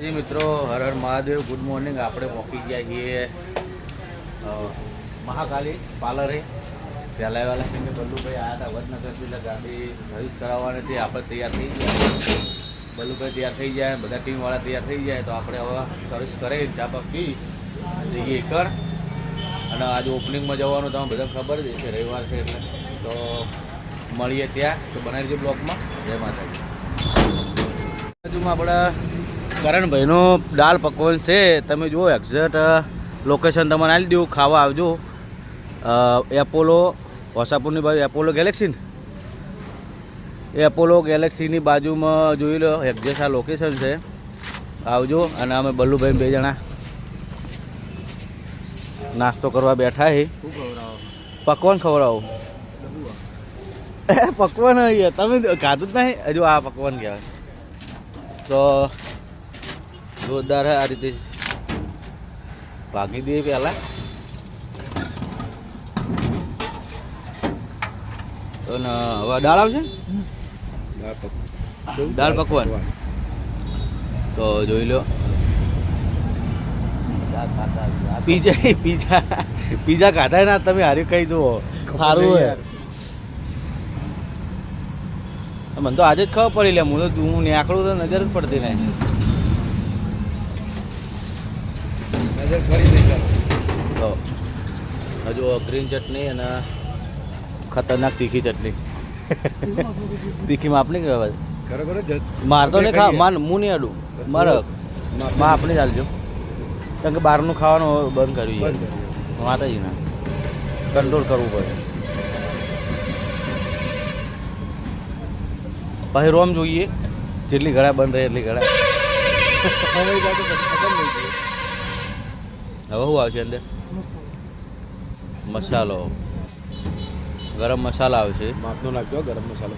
જી મિત્રો, Har Har Mahadev good morning આપણે પહોંચી ગયા છીએ મહાકાલી પાર્લરે. પહેલાં વાલા કેમ કે બલ્લુભાઈ આવ્યા હતા, વડનગર એટલે ગાડી સર્વિસ કરાવવાની હતી. આપણે તૈયાર થઈ ગયા. બલ્લુભાઈ તૈયાર થઈ જાય બધા ટીમવાળા તૈયાર થઈ જાય તો આપણે હવે સર્વિસ કરી, ચા પી, જઈએ એકર. અને આજે ઓપનિંગમાં જવાનું, તમને બધાને ખબર જ છે રવિવાર છે એટલે. તો મળીએ ત્યાં. તો બનાવી દઈએ બ્લોકમાં જય માતાજી. બાજુમાં આપણા કરણભાઈનો દાલ પકવાન છે તમે જુઓ એક્ઝેક્ટ લોકેશન તમને આવી દઉં ખાવા આવજો. એપોલો વસાપુરની બાજુ એપોલો ગેલેક્સી ને? એપોલો ગેલેક્સીની બાજુમાં જોઈ લો એક્ઝેક્ટ આ લોકેશન છે. આવજો અને અમે બલ્લુભાઈ બે જણા નાસ્તો કરવા બેઠા છે પકવાન ખવડાવો. પકવાન તમે ખાધું જ નહીં? હજુ આ પકવાન કહેવાય. તો જોરદાર હે આ રીતે. ભાગી દઈએ પેલા તો ને હવે દાળ આવશે? દાળ પકવાન. તો જોઈ લો. પીઝા પીઝા પીઝા ખાધા ના તમે હારી કઈ જુઓ. સારું હે. મને તો આજે જ ખબર પડી લે હું તો હું નીકળું તો નજર જ પડતી નહીં નજર ફરી નહીં ચાલો તો હજુ ગ્રીન ચટણી અને ખતરનાક તીખી ચટણી. તીખી માપની કહેવાય ખરેખર માર તો નહીં ખા. માર હું નહીં અડું મારે માં આપણે ચાલજો કારણ કે બહારનું ખાવાનું બંધ કરવી બંધ છે. માતાજીના કંટ્રોલ કરવું પડે. પછી રોમ જોઈએ. જેટલી ઘડા બંધ રહે એટલી ઘડા ખવાઈ જાય તો પછી ખતમ થઈ ગયું. હવે શું આવશે અંદર મસાલો ગરમ મસાલા આવશે માપનો નાખજો ગરમ મસાલો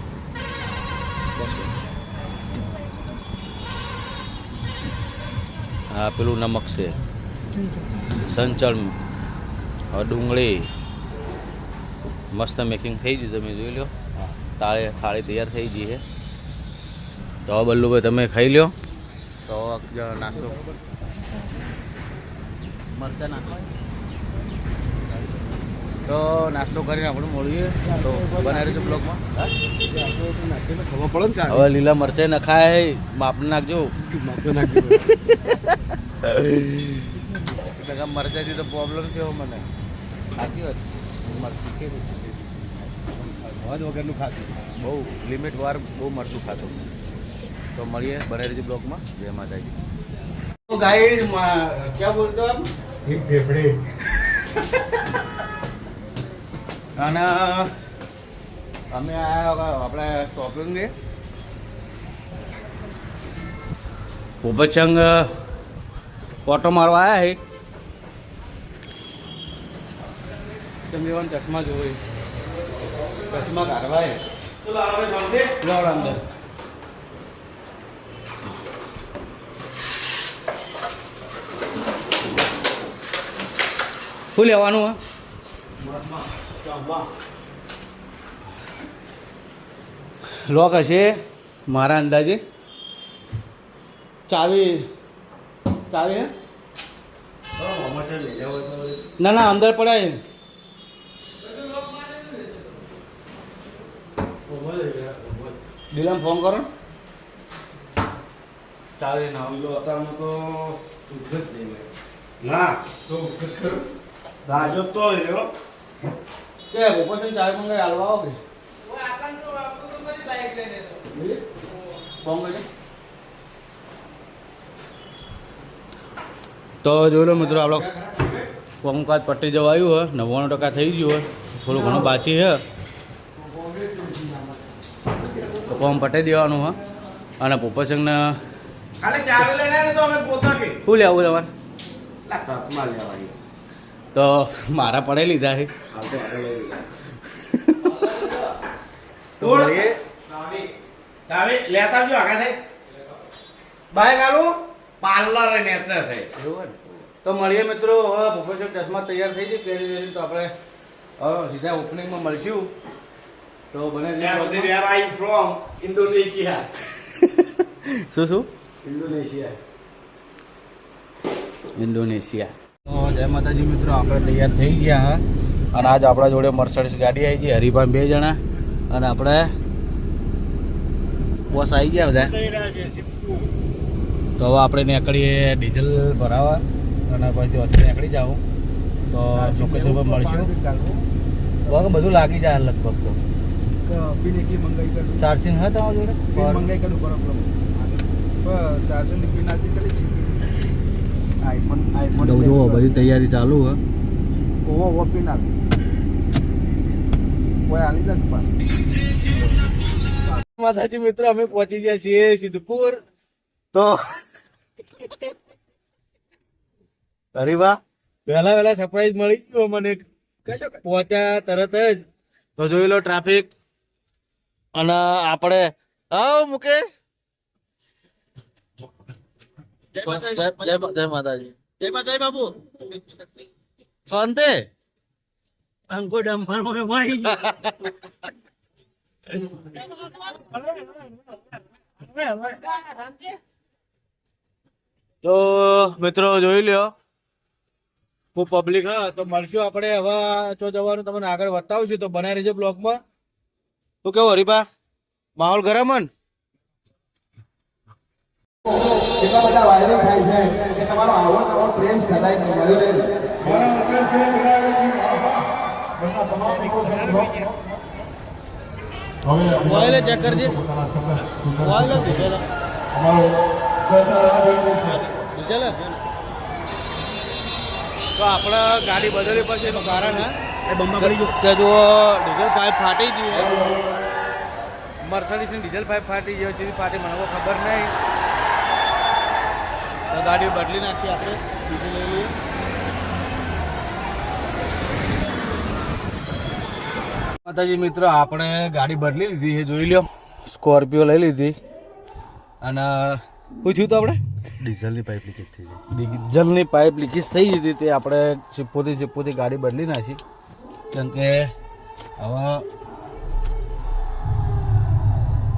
હા આ પેલું નમક છે સંચળ ડુંગળી મસ્ત મેકિંગ થઈ ગયું તમે જોઈ લો તાળી થાળી તૈયાર થઈ ગઈ છે તો બલ્લુભાઈ તમે ખાઈ લ્યો તો નાસ્તો મરચાં નાખો તો નાસ્તો કરીને આપણે મળીએ. તો બનાવી છે બ્લોગમાં. ખબર પડે હવે લીલા મરચાં નખાય. માપ નાખજો. નાખજો. મરચાંથી તો પ્રોબ્લેમ થયો મને. સાચી વાત મરચું કેવું વગરનું ખાતું. બહુ લિમિટ વાર બહુ મરચું ખાતું. તો મળીએ. બનાવી છે બ્લોગમાં. જય માતાજી. તો ક્યાં બોલતો આપ? એક ફેફડે અને અમે આયા આપણે શોપિંગ પોપચંગ ઓટો મારવા આવ્યા છે તમે ચશ્મા જોવે ચશ્મા કાઢવા હે? અંદર. શું લેવાનું હા લોક હશે મારા અંદાજે. ચાવી ચાવી ના ના, અંદર પડાય. દિલામ ફોન કરો. ચાલે ના તો. ના, તો ખરું રાજો તો રહ્યો કે ભૂપતસિંહ ચાવી મંગાઈ હાલવા આવો કે? ફોન કરજો તો જોઈ લો મિત્રો આપણો કોમકાજ પટી જવા આવ્યું હોય નવ્વાણું ટકા થઈ ગયું હોય થોડું ઘણું બાકી છે તો પટાઈ દેવાનું હોય અને લઈને તો કે. શું લેવું તમારે? તો મારા પડે લીધા છે. તો લેતા આવજો આગળ થઈ. બાઈક આલું પાર્લર નેચે છે. એવું તો મળીએ મિત્રો. હવે પોપરસિંહ ચશ્મા તૈયાર થઈ જાય પહેરી પહેરી તો આપણે હવે સીધા ઓપનિંગમાં મળશું. તો બને આઈ ફ્રોમ ઇન્ડોનેશિયા શું શું? ઇન્ડોનેશિયા ઇન્ડોનેશિયા જય માતાજી મિત્રો, આપણે તૈયાર થઈ ગયા હા. અને આજ આપણા જોડે મર્સડીસ ગાડી આવી ગઈ, હરિભાઈ બે જણા. અને આપણે બોસ આવી ગયા બધા. તો હવે આપણે નીકળીએ ડીઝલ ભરાવા. અને પછી અત્યારે નીકળી જાવ તો લોકેશન પર મળશું. બરાબર બધું લાગી જાય લગભગ તો. ચાર્જિંગ હા તમારા જોડે? મંગાઈ કરું બરોબર. છે? આઈફોન આઈફોન બધી તૈયારી ચાલુ હે. ઓવો ઓવો પિન કોઈ આલી દે પાસ. માતાજી મિત્રો અમે પહોંચી ગયા છીએ સિદ્ધપુર. તો અરે વાહ વહેલા વહેલા સરપ્રાઈઝ મળી ગયો મને પહોંચ્યા તરત જ. તો જોઈ લો ટ્રાફિક અને આપણે આવ મુકેશ. જય જય- જય માતાજી. જય માતાજી બાપુ. શાંતિ અંકો ડમ્ફર મને તો મિત્રો જોઈ લ્યો. હું પબ્લિક હા તો મળશું આપણે હવે ચો જવાનું તમને આગળ બતાવશું તો બનાવી રહેજો બ્લોગમાં તો કેવો હરીપા માહોલ ગરમ હન એટલા બધા વાયરલ થાય છે કે તમારો આવો નવો પ્રેમ સદાય મળ્યો રહે ઓઇલ ચેક કરજે. ઓઇલ ડીઝલ ડીઝલ તો આપણે ગાડી બદલવી પડશે એનું કારણ હે? કે જો ડીઝલ પાઇપ ફાટી ગઈ મર્સડીસની ડીઝલ પાઇપ ફાટી ગયો જેથી ફાટી મને ખબર નહીં. ગાડી બદલી નાખી આપણે. બીજી લઈ લઈએ. માતાજી મિત્રો આપણે ગાડી બદલી લીધી છે જોઈ લ્યો. સ્કોર્પિયો લઈ લીધી. અને પૂછ્યું તો આપણે? ડીઝલની પાઇપ લીકેજ થઈ ગઈ. ડીઝલની પાઇપ લીકેજ થઈ હતી તે આપણે ચીપોથી ચીપોથી ગાડી બદલી નાખી. કેમ કે હવે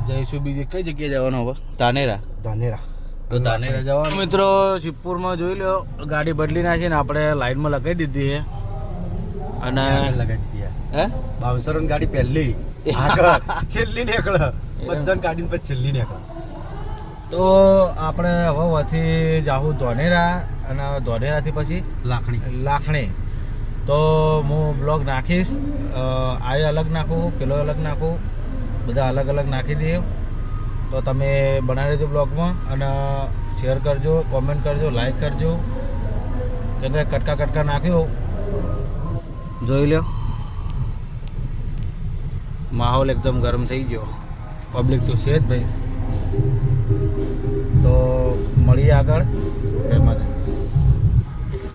જઈશું બીજી કઈ જગ્યાએ જવાનું હવે? ધાનેરા. ધાનેરા. તો દાનેરા જવાનું મિત્રો શિવપુરમાં જોઈ લો ગાડી બદલી નાખી ને આપણે લાઈનમાં લગાવી દીધી છે. અને લગાવી દીધી હે? બાઉન્સરો ગાડી પહેલી. છેલ્લી નીકળે. બધાને ગાડી પછી છેલ્લી નીકળે. તો આપણે હવે વથી જાઉં ધોનેરા અને ધોનેરાથી પછી લાખણી. લાખણી. તો હું બ્લોગ નાખીશ. આ અલગ નાખું પેલો અલગ નાખું બધા અલગ અલગ નાખી દઈએ. તો તમે બનાવી દીધું બ્લોગમાં અને શેર કરજો, કોમેન્ટ કરજો લાઈક કરજો. કેમ કે કટકા કટકા નાખ્યો. જોઈ લો માહોલ એકદમ ગરમ થઈ ગયો. પબ્લિક તો છે જ ભાઈ. તો મળીએ આગળ.